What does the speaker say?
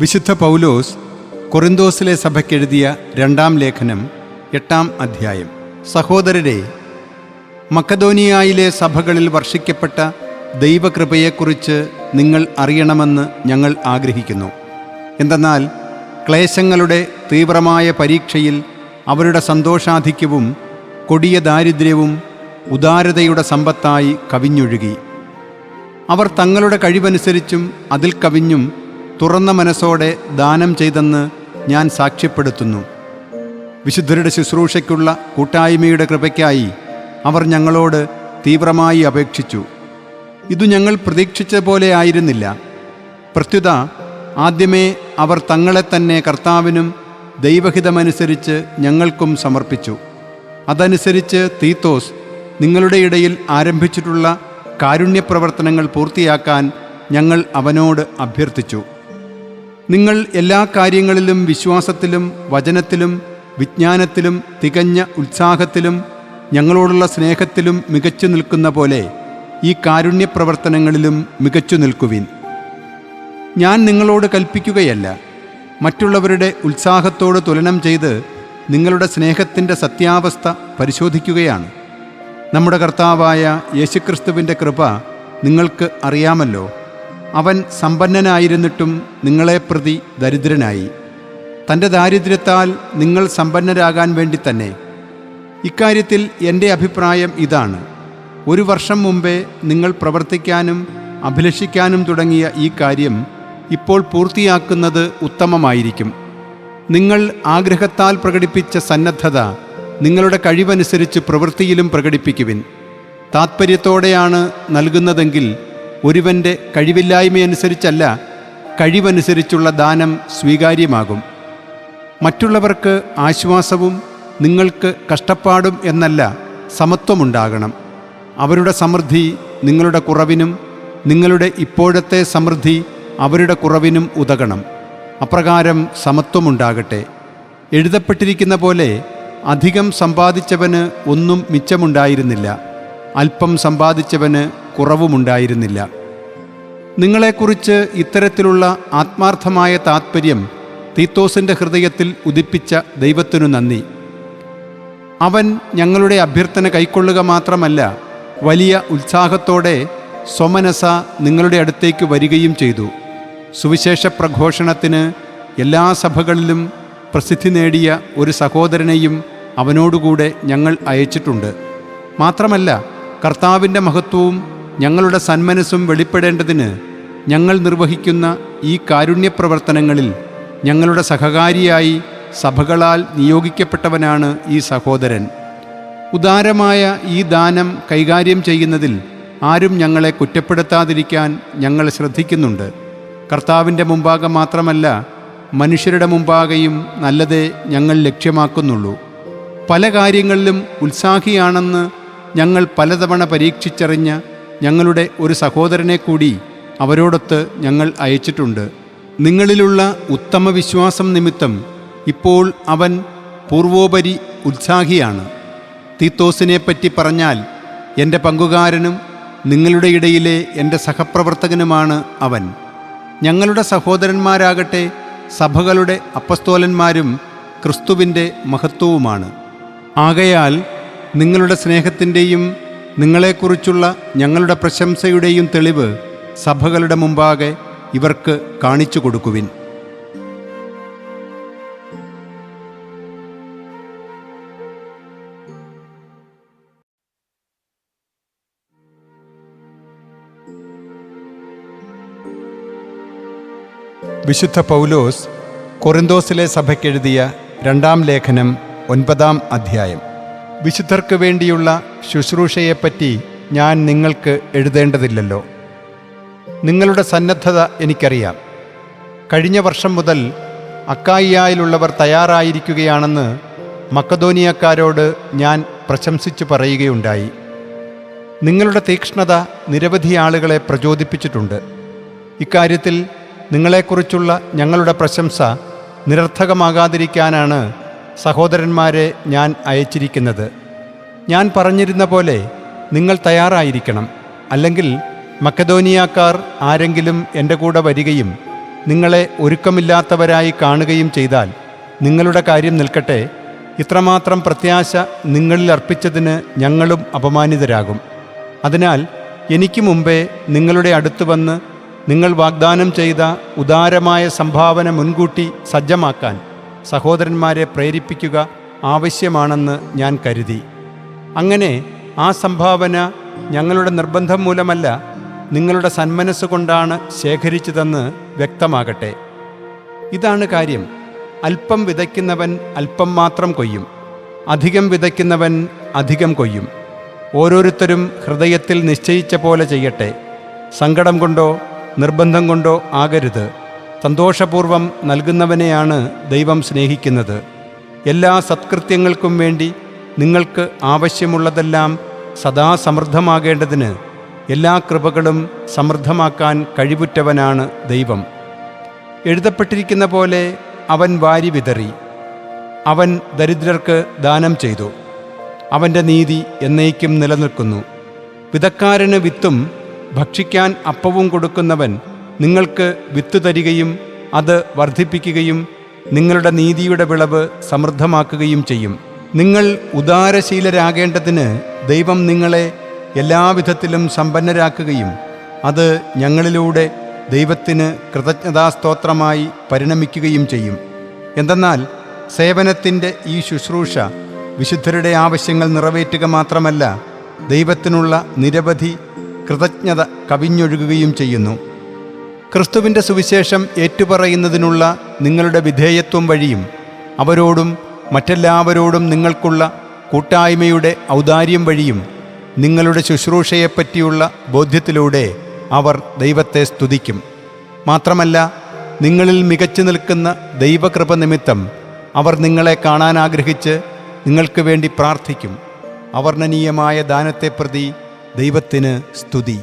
വിശുദ്ധ പൗലോസ് കൊറിന്തോസിലെ സഭയ്ക്കെഴുതിയ രണ്ടാം ലേഖനം എട്ടാം അധ്യായം. സഹോദരരെ മക്കധോനിയായിലെ സഭകളിൽ വർഷിക്കപ്പെട്ട ദൈവകൃപയെക്കുറിച്ച് നിങ്ങൾ അറിയണമെന്ന് ഞങ്ങൾ ആഗ്രഹിക്കുന്നു. എന്തെന്നാൽ ക്ലേശങ്ങളുടെ തീവ്രമായ പരീക്ഷയിൽ അവരുടെ സന്തോഷാധിക്യവും കൊടിയ ദാരിദ്ര്യവും ഉദാരതയുടെ സമ്പത്തായി കവിഞ്ഞൊഴുകി. അവർ തങ്ങളുടെ കഴിവനുസരിച്ചും അതിൽ കവിഞ്ഞും തുറന്ന മനസ്സോടെ ദാനം ചെയ്തെന്ന് ഞാൻ സാക്ഷ്യപ്പെടുത്തുന്നു. വിശുദ്ധരുടെ ശുശ്രൂഷയ്ക്കുള്ള കൂട്ടായ്മയുടെ കൃപയ്ക്കായി അവർ ഞങ്ങളോട് തീവ്രമായി അപേക്ഷിച്ചു. ഇതു ഞങ്ങൾ പ്രതീക്ഷിച്ച പോലെ ആയിരുന്നില്ല. പ്രത്യുത ആദ്യമേ അവർ തങ്ങളെ തന്നെ കർത്താവിനും ദൈവഹിതമനുസരിച്ച് ഞങ്ങൾക്കും സമർപ്പിച്ചു. അതനുസരിച്ച് തീത്തോസ് നിങ്ങളുടെ ഇടയിൽ ആരംഭിച്ചിട്ടുള്ള കാരുണ്യപ്രവർത്തനങ്ങൾ പൂർത്തിയാക്കാൻ ഞങ്ങൾ അവനോട് അഭ്യർത്ഥിച്ചു. നിങ്ങൾ എല്ലാ കാര്യങ്ങളിലും വിശ്വാസത്തിലും വചനത്തിലും വിജ്ഞാനത്തിലും തികഞ്ഞ ഉത്സാഹത്തിലും ഞങ്ങളോടുള്ള സ്നേഹത്തിലും മികച്ചു നിൽക്കുന്ന പോലെ ഈ കാരുണ്യപ്രവർത്തനങ്ങളിലും മികച്ചു നിൽക്കുവിൻ. ഞാൻ നിങ്ങളോട് കൽപ്പിക്കുകയല്ല. മറ്റുള്ളവരുടെ ഉത്സാഹത്തോട് തുലനം ചെയ്ത് നിങ്ങളുടെ സ്നേഹത്തിന്റെ സത്യാവസ്ഥ പരിശോധിക്കുകയാണ്. നമ്മുടെ കർത്താവായ യേശുക്രിസ്തുവിന്റെ കൃപ നിങ്ങൾക്ക് അറിയാമല്ലോ. അവൻ സമ്പന്നനായിരുന്നിട്ടും നിങ്ങളെ പ്രതി ദരിദ്രനായി. തന്റെ ദാരിദ്ര്യത്താൽ നിങ്ങൾ സമ്പന്നരാകാൻ വേണ്ടി തന്നെ. ഇക്കാര്യത്തിൽ എന്റെ അഭിപ്രായം ഇതാണ്. ഒരു വർഷം മുമ്പേ നിങ്ങൾ പ്രവർത്തിക്കാനും അഭിലഷിക്കാനും തുടങ്ങിയ ഈ കാര്യം ഇപ്പോൾ പൂർത്തിയാക്കുന്നത് ഉത്തമമായിരിക്കും. നിങ്ങൾ ആഗ്രഹത്താൽ പ്രകടിപ്പിച്ച സന്നദ്ധത നിങ്ങളുടെ കഴിവനുസരിച്ച് പ്രവൃത്തിയിലും പ്രകടിപ്പിക്കുവിൻ. താത്പര്യത്തോടെയാണ് നൽകുന്നതെങ്കിൽ ഒരുവന്റെ കഴിവില്ലായ്മയനുസരിച്ചല്ല കഴിവനുസരിച്ചുള്ള ദാനം സ്വീകാര്യമാകും. മറ്റുള്ളവർക്ക് ആശ്വാസവും നിങ്ങൾക്ക് കഷ്ടപ്പാടും എന്നല്ല സമത്വമുണ്ടാകണം. അവരുടെ സമൃദ്ധി നിങ്ങളുടെ കുറവിനും നിങ്ങളുടെ ഇപ്പോഴത്തെ സമൃദ്ധി അവരുടെ കുറവിനും ഉതകണം. അപ്രകാരം സമത്വമുണ്ടാകട്ടെ. എഴുതപ്പെട്ടിരിക്കുന്ന പോലെ അധികം സമ്പാദിച്ചവന് ഒന്നും മിച്ചമുണ്ടായിരുന്നില്ല. അല്പം സമ്പാദിച്ചവന് കുറവുമുണ്ടായിരുന്നില്ല. നിങ്ങളെക്കുറിച്ച് ഇത്തരത്തിലുള്ള ആത്മാർത്ഥമായ താത്പര്യം തീത്തോസിന്റെ ഹൃദയത്തിൽ ഉദിപ്പിച്ച ദൈവത്തിനു നന്ദി. അവൻ ഞങ്ങളുടെ അഭ്യർത്ഥന കൈക്കൊള്ളുക മാത്രമല്ല വലിയ ഉത്സാഹത്തോടെ സ്വമനസ നിങ്ങളുടെ അടുത്തേക്ക് വരികയും ചെയ്തു. സുവിശേഷ പ്രഘോഷണത്തിന് എല്ലാ സഭകളിലും പ്രസിദ്ധി നേടിയ ഒരു സഹോദരനെയും അവനോടുകൂടെ ഞങ്ങൾ അയച്ചിട്ടുണ്ട്. മാത്രമല്ല കർത്താവിന്റെ മഹത്വവും ഞങ്ങളുടെ സന്മനസ്സും വെളിപ്പെടേണ്ടതിന് ഞങ്ങൾ നിർവഹിക്കുന്ന ഈ കാരുണ്യപ്രവർത്തനങ്ങളിൽ ഞങ്ങളുടെ സഹകാരിയായി സഭകളാൽ നിയോഗിക്കപ്പെട്ടവനാണ് ഈ സഹോദരൻ. ഉദാരമായ ഈ ദാനം കൈകാര്യം ചെയ്യുന്നതിൽ ആരും ഞങ്ങളെ കുറ്റപ്പെടുത്താതിരിക്കാൻ ഞങ്ങൾ ശ്രദ്ധിക്കുന്നുണ്ട്. കർത്താവിന്റെ മുമ്പാകെ മാത്രമല്ല മനുഷ്യരുടെ മുമ്പാകെയും നല്ലതേ ഞങ്ങൾ ലക്ഷ്യമാക്കുന്നുള്ളൂ. പല കാര്യങ്ങളിലും ഉത്സാഹിയാണെന്ന് ഞങ്ങൾ പലതവണ പരീക്ഷിച്ചറിഞ്ഞ ഞങ്ങളുടെ ഒരു സഹോദരനെ കൂടി അവരോടൊത്ത് ഞങ്ങൾ അയച്ചിട്ടുണ്ട്. നിങ്ങളിലുള്ള ഉത്തമ വിശ്വാസം നിമിത്തം ഇപ്പോൾ അവൻ പൂർവോപരി ഉത്സാഹിയാണ്. തീത്തോസിനെ പറ്റി പറഞ്ഞാൽ എന്റെ പങ്കുകാരനും നിങ്ങളുടെ ഇടയിലെ എന്റെ സഹപ്രവർത്തകനുമാണ് അവൻ. ഞങ്ങളുടെ സഹോദരന്മാരാകട്ടെ സഭകളുടെ അപ്പസ്തോലന്മാരും ക്രിസ്തുവിന്റെ മഹത്വവുമാണ്. ആകയാൽ നിങ്ങളുടെ സ്നേഹത്തിന്റെയും നിങ്ങളെക്കുറിച്ചുള്ള ഞങ്ങളുടെ പ്രശംസയുടെയും തെളിവ് സഭകളുടെ മുമ്പാകെ ഇവർക്ക് കാണിച്ചു കൊടുക്കുവിൻ. വിശുദ്ധ പൗലോസ് കൊറിന്തോസിലെ സഭയ്ക്കെഴുതിയ രണ്ടാം ലേഖനം ഒൻപതാം അധ്യായം. വിശുദ്ധർക്ക് വേണ്ടിയുള്ള ശുശ്രൂഷയെപ്പറ്റി ഞാൻ നിങ്ങൾക്ക് എഴുതേണ്ടതില്ലല്ലോ. നിങ്ങളുടെ സന്നദ്ധത എനിക്കറിയാം. കഴിഞ്ഞ വർഷം മുതൽ അക്കായിയായിലുള്ളവർ തയ്യാറായിരിക്കുകയാണെന്ന് മക്കധോനിയക്കാരോട് ഞാൻ പ്രശംസിച്ചു പറയുകയുണ്ടായി. നിങ്ങളുടെ തീക്ഷ്ണത നിരവധി ആളുകളെ പ്രചോദിപ്പിച്ചിട്ടുണ്ട്. ഇക്കാര്യത്തിൽ നിങ്ങളെക്കുറിച്ചുള്ള ഞങ്ങളുടെ പ്രശംസ നിരർത്ഥകമാകാതിരിക്കാനാണ് സഹോദരന്മാരെ ഞാൻ അയച്ചിരിക്കുന്നത്. ഞാൻ പറഞ്ഞിരുന്ന പോലെ നിങ്ങൾ തയ്യാറായിരിക്കണം. അല്ലെങ്കിൽ മക്കധോനിയാക്കാർ ആരെങ്കിലും എന്റെ കൂടെ വരികയും നിങ്ങളെ ഒരുക്കമില്ലാത്തവരായി കാണുകയും ചെയ്താൽ നിങ്ങളുടെ കാര്യം നിൽക്കട്ടെ. ഇത്രമാത്രം പ്രത്യാശ നിങ്ങളിൽ അർപ്പിച്ചതിന് ഞങ്ങളും അപമാനിതരാകും. അതിനാൽ എനിക്ക് മുമ്പേ നിങ്ങളുടെ അടുത്ത് വന്ന് നിങ്ങൾ വാഗ്ദാനം ചെയ്ത ഉദാരമായ സംഭാവന മുൻകൂട്ടി സജ്ജമാക്കാൻ സഹോദരന്മാരെ പ്രേരിപ്പിക്കുക ആവശ്യമാണെന്ന് ഞാൻ കരുതി. അങ്ങനെ ആ സംഭാവന ഞങ്ങളുടെ നിർബന്ധം മൂലമല്ല നിങ്ങളുടെ സന്മനസ് കൊണ്ടാണ് ശേഖരിച്ചതെന്ന് വ്യക്തമാകട്ടെ. ഇതാണ് കാര്യം. അല്പം വിതയ്ക്കുന്നവൻ അല്പം മാത്രം കൊയ്യും. അധികം വിതയ്ക്കുന്നവൻ അധികം കൊയ്യും. ഓരോരുത്തരും ഹൃദയത്തിൽ നിശ്ചയിച്ച പോലെ ചെയ്യട്ടെ. സങ്കടം കൊണ്ടോ നിർബന്ധം കൊണ്ടോ ആകരുത്. സന്തോഷപൂർവം നൽകുന്നവനെയാണ് ദൈവം സ്നേഹിക്കുന്നത്. എല്ലാ സത്കൃത്യങ്ങൾക്കും വേണ്ടി നിങ്ങൾക്ക് ആവശ്യമുള്ളതെല്ലാം സദാ സമൃദ്ധമാകേണ്ടതിന് എല്ലാ കൃപകളും സമൃദ്ധമാക്കാൻ കഴിവുറ്റവനാണ് ദൈവം. എഴുതപ്പെട്ടിരിക്കുന്ന പോലെ അവൻ വാരി വിതറി. അവൻ ദരിദ്രർക്ക് ദാനം ചെയ്തു. അവന്റെ നീതി എന്നേക്കും നിലനിൽക്കുന്നു. വിതക്കാരന് വിത്തും ഭക്ഷിക്കാൻ അപ്പവും കൊടുക്കുന്നവൻ നിങ്ങൾക്ക് വിത്ത് തരികയും അത് വർദ്ധിപ്പിക്കുകയും നിങ്ങളുടെ നീതിയുടെ വിളവ് സമൃദ്ധമാക്കുകയും ചെയ്യും. നിങ്ങൾ ഉദാരശീലരാകേണ്ടതിന് ദൈവം നിങ്ങളെ എല്ലാവിധത്തിലും സമ്പന്നരാക്കുകയും അത് ഞങ്ങളിലൂടെ ദൈവത്തിന് കൃതജ്ഞതാസ്തോത്രമായി പരിണമിക്കുകയും ചെയ്യും. എന്തെന്നാൽ സേവനത്തിന്റെ ഈ ശുശ്രൂഷ വിശുദ്ധരുടെ ആവശ്യങ്ങൾ നിറവേറ്റുക മാത്രമല്ല ദൈവത്തിനുള്ള നിരവധി കൃതജ്ഞത കവിഞ്ഞൊഴുകുകയും ചെയ്യുന്നു. ക്രിസ്തുവിന്റെ സുവിശേഷം ഏറ്റുപറയുന്നതിനുള്ള നിങ്ങളുടെ വിധേയത്വം വഴിയും അവരോടും മറ്റെല്ലാവരോടും നിങ്ങൾക്കുള്ള കൂട്ടായ്മയുടെ ഔദാര്യം വഴിയും നിങ്ങളുടെ ശുശ്രൂഷയെപ്പറ്റിയുള്ള ബോധ്യത്തിലൂടെ അവർ ദൈവത്തെ സ്തുതിക്കും. മാത്രമല്ല നിങ്ങളിൽ മികച്ചു നിൽക്കുന്ന ദൈവകൃപ നിമിത്തം അവർ നിങ്ങളെ കാണാൻ ആഗ്രഹിച്ച് നിങ്ങൾക്ക് വേണ്ടി പ്രാർത്ഥിക്കും. അവർണനീയമായ ദാനത്തെ പ്രതി ദൈവത്തിന് സ്തുതി.